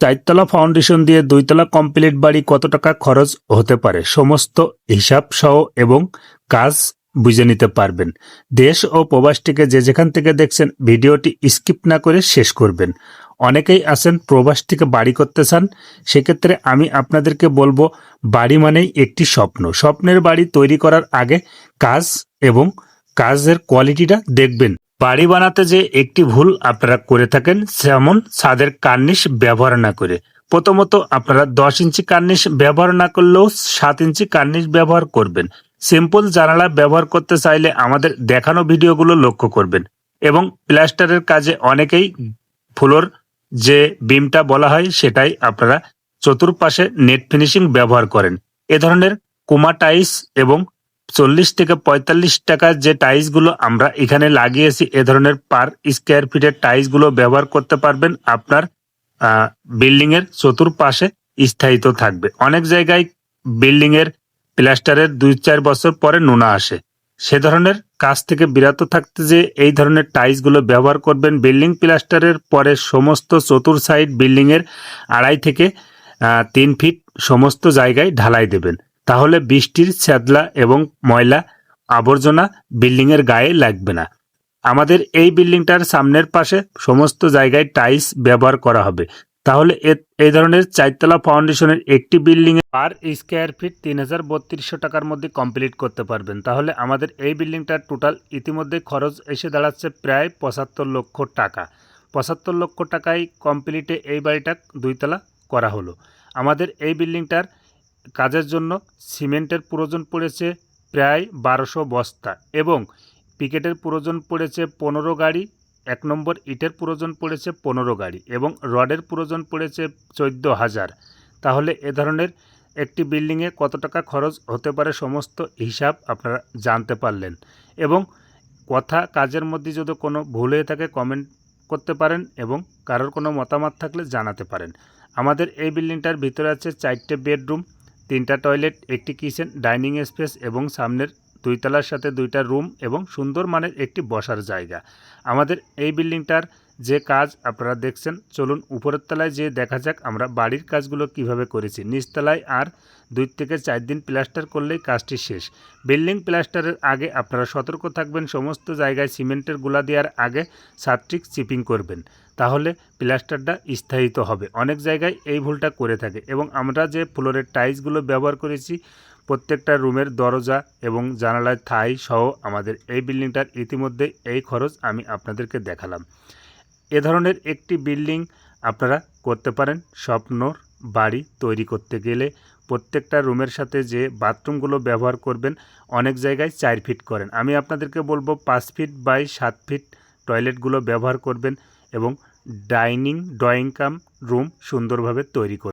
চারতলা ফাউন্ডেশন দিয়ে দুইতলা কমপ্লিট বাড়ি কত টাকা খরচ হতে পারে? সমস্ত হিসাব সহ এবং কাজ বুঝে নিতে পারবেন। দেশ ও প্রবাসটিকে যে যেখান থেকে দেখছেন, ভিডিওটি স্কিপ না করে শেষ করবেন। অনেকেই আছেন প্রবাস থেকে বাড়ি করতে চান, সেক্ষেত্রে আমি আপনাদেরকে বলব, বাড়ি মানেই একটি স্বপ্ন। স্বপ্নের বাড়ি তৈরি করার আগে কাজ এবং কাজের কোয়ালিটিটা দেখবেন। বাড়ি বানাতে যে একটি ভুল আপনারা করে থাকেন, যেমন ছাদের কার্নিশ ব্যবহার না করে। প্রথমত, আপনারা দশ ইঞ্চি কার্নিশ ব্যবহার না করলেও সাত ইঞ্চি কার্নিশ ব্যবহার করবেন। সিম্পল জানালা ব্যবহার করতে চাইলে আমাদের দেখানো ভিডিওগুলো লক্ষ্য করবেন এবং প্লাস্টারের কাজে অনেকেই ফ্লোর যে বিমটা বলা হয়, সেটাই আপনারা চতুর্পাশে নেট ফিনিশিং ব্যবহার করেন। এ ধরনের কুমাটাইস এবং চল্লিশ থেকে পঁয়তাল্লিশ টাকার যে টাইলসগুলো আমরা এখানে লাগিয়েছি, এ ধরনের পার স্কোয়ার ফিটের টাইলসগুলো ব্যবহার করতে পারবেন। আপনার বিল্ডিং এর চতুর্পাশে স্থায়িত থাকবে। অনেক জায়গায় বিল্ডিং এর প্লাস্টারের দুই চার বছর পরে নোনা আসে। সে ধরনের কাজ থেকে বিরত থাকতে যে এই ধরনের টাইলসগুলো ব্যবহার করবেন, বিল্ডিং প্লাস্টারের পরে সমস্ত চতুর সাইড বিল্ডিং এর আড়াই থেকে তিন ফিট সমস্ত জায়গায় ঢালাই দেবেন। তাহলে বৃষ্টির ছ্যাদলা এবং ময়লা আবর্জনা বিল্ডিংয়ের গায়ে লাগবে না। আমাদের এই বিল্ডিংটার সামনের পাশে সমস্ত জায়গায় টাইলস ব্যবহার করা হবে। তাহলে এই ধরনের চারতলা ফাউন্ডেশনের একটি বিল্ডিং পার স্কোয়ার ফিট তিন হাজার বত্রিশশো টাকার মধ্যে কমপ্লিট করতে পারবেন। তাহলে আমাদের এই বিল্ডিংটার টোটাল ইতিমধ্যে খরচ এসে দাঁড়াচ্ছে প্রায় পঁচাত্তর লক্ষ টাকা। পঁচাত্তর লক্ষ টাকায় কমপ্লিটে এই বাড়িটা দুইতলা করা হলো। আমাদের এই বিল্ডিংটার কাজের জন্য সিমেন্টের প্রয়োজন পড়েছে প্রায় বারোশো বস্তা এবং পিকেটের প্রয়োজন পড়েছে পনেরো গাড়ি, এক নম্বর ইটের প্রয়োজন পড়েছে পনেরো গাড়ি এবং রডের প্রয়োজন পড়েছে চোদ্দ হাজার। তাহলে এ ধরনের একটি বিল্ডিংয়ে কত টাকা খরচ হতে পারে সমস্ত হিসাব আপনারা জানতে পারলেন এবং কথা কাজের মধ্যে যদি কোনো ভুল হয়ে থাকে কমেন্ট করতে পারেন এবং কারোর কোনো মতামত থাকলে জানাতে পারেন। আমাদের এই বিল্ডিংটার ভিতরে আছে চারটে বেডরুম তিনটা টয়লেট, একটি কিচেন, ডাইনিং স্পেস এবং সামনের দুই তলার সাথে দুইটা রুম এবং সুন্দর মানের একটি বসার জায়গা। আমাদের এই বিল্ডিংটার যে কাজ আপনারা দেখছেন, চলুন উপরের তলায় যে দেখা যাক আমরা বাড়ির কাজগুলো কীভাবে করেছি। নিচতলায় আর দুই থেকে চার দিন প্লাস্টার করলেই কাজটি শেষ। বিল্ডিং প্লাস্টারের আগে আপনারা সতর্ক থাকবেন, সমস্ত জায়গায় সিমেন্টেরগুলা দেওয়ার আগে সাত্রিক চিপিং করবেন। তাহলে প্লাস্টারটা স্থায়িত হবে। অনেক জায়গায় এই ভুলটা করে থাকে এবং আমরা যে ফ্লোরের টাইলসগুলো ব্যবহার করেছি, প্রত্যেকটা রুমের দরজা এবং জানালায় থাই সহ আমাদের এই বিল্ডিংটার ইতিমধ্যে এই খরচ আমি আপনাদেরকে দেখালাম। এ ধরনের একটি বিল্ডিং আপনারা করতে পারেন স্বপ্নর বাড়ি তৈরি করতে গেলে। প্রত্যেকটা রুমের সাথে যে বাথরুমগুলো ব্যবহার করবেন, অনেক জায়গায় চার ফিট করেন। আমি আপনাদেরকে বলব পাঁচ ফিট বাই সাত ফিট টয়লেটগুলো ব্যবহার করবেন এবং ডাইনিং ড্রয়িং কাম রুম সুন্দরভাবে তৈরি করবেন